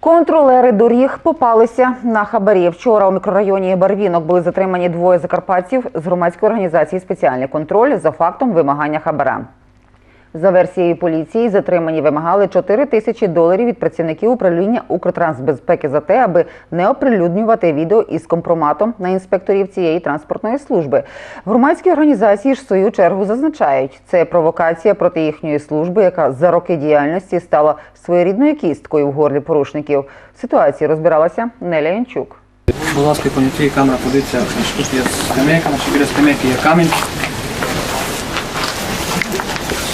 Контролери доріг попалися на хабарі. Вчора у мікрорайоні Барвінок були затримані двоє закарпатців з громадської організації «Спеціальний контроль» за фактом вимагання хабара. За версією поліції, затримані вимагали 4 тисячі доларів від працівників управління Укртрансбезпеки за те, аби не оприлюднювати відео із компроматом на інспекторів цієї транспортної служби. В громадській організації ж в свою чергу зазначають, це провокація проти їхньої служби, яка за роки діяльності стала своєрідною кісткою в горлі порушників. В ситуації розбиралася Неля Янчук. Будь ласка, поняті камера подивіться, значить, тут є скамейка, значить, біля скамейки є камінь.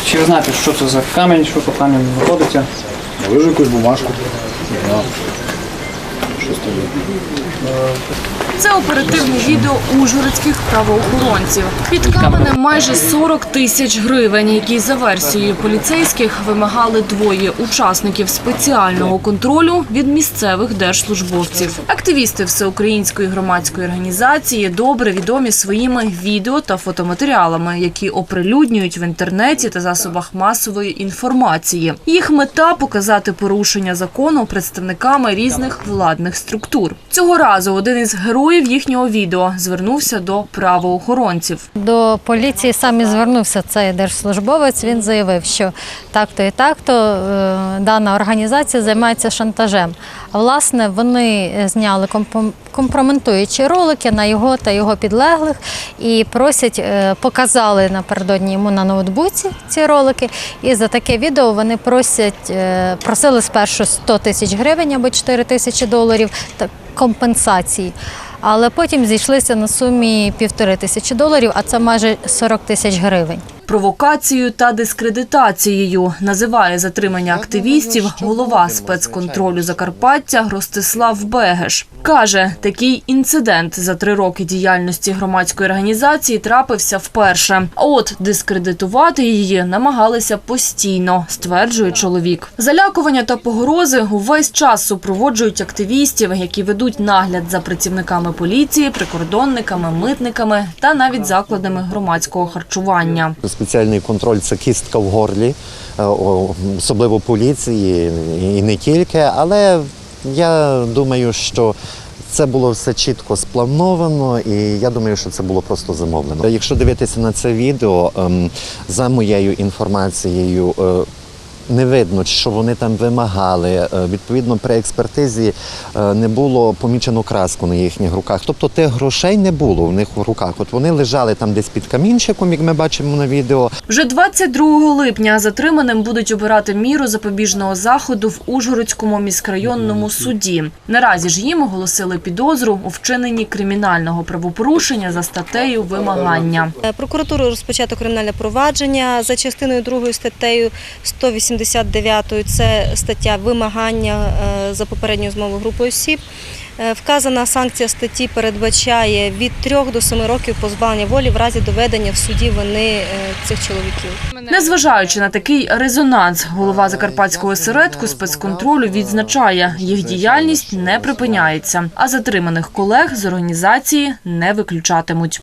Чи ви знаєте, що це за камінь, що по камінь знаходиться? Вижу якусь бумажку. Це оперативне відео ужгородських правоохоронців. Під каменем майже 40 тисяч гривень, які за версією поліцейських вимагали двоє учасників спеціального контролю від місцевих держслужбовців. Активісти всеукраїнської громадської організації добре відомі своїми відео та фотоматеріалами, які оприлюднюють в інтернеті та засобах масової інформації. Їх мета показати порушення закону представниками різних владних структур. Цього разу один із героїв їхнього відео звернувся до правоохоронців. До поліції сам звернувся цей держслужбовець. Він заявив, що так-то і так-то е, дана організація займається шантажем. А власне вони зняли компрометуючі ролики на його та його підлеглих і просять, е, показали напередодні йому на ноутбуці ці ролики. І за таке відео вони просять, е, просили спершу 100 тисяч гривень або 4 тисячі доларів компенсації. Але потім зійшлися на сумі півтори тисячі доларів, а це майже 40 тисяч гривень. Провокацією та дискредитацією називає затримання активістів голова спецконтролю Закарпаття Ростислав Бегеш. Каже, такий інцидент за три роки діяльності громадської організації трапився вперше. А от дискредитувати її намагалися постійно, стверджує чоловік. Залякування та погрози увесь час супроводжують активістів, які ведуть нагляд за працівниками поліції, прикордонниками, митниками та навіть закладами громадського харчування. Спеціальний контроль це кістка в горлі, е, особливо поліції і не тільки. Але я думаю, що це було все чітко сплановано, і я думаю, що це було просто замовлено. Якщо дивитися на це відео, ем, за моєю інформацією. Не видно, що вони там вимагали. Е, Відповідно, при експертизі е, не було помічено краску на їхніх руках. Тобто тих грошей не було в них в руках. От вони лежали там десь під камінчиком, як ми бачимо на відео. Вже 22 липня затриманим будуть обирати міру запобіжного заходу в Ужгородському міськрайонному суді. Наразі ж їм оголосили підозру у вчиненні кримінального правопорушення за статтею вимагання. Е, Прокуратурою розпочато кримінальне провадження за частиною 2 статтею 189 це стаття вимагання е, за попередньою змовою групи осіб. Е, Вказана санкція статті передбачає від 3 до 7 років позбавлення волі в разі доведення в суді вини е, цих чоловіків. Незважаючи на такий резонанс, голова закарпатського осередку спецконтролю відзначає, їх діяльність не припиняється, а затриманих колег з організації не виключатимуть.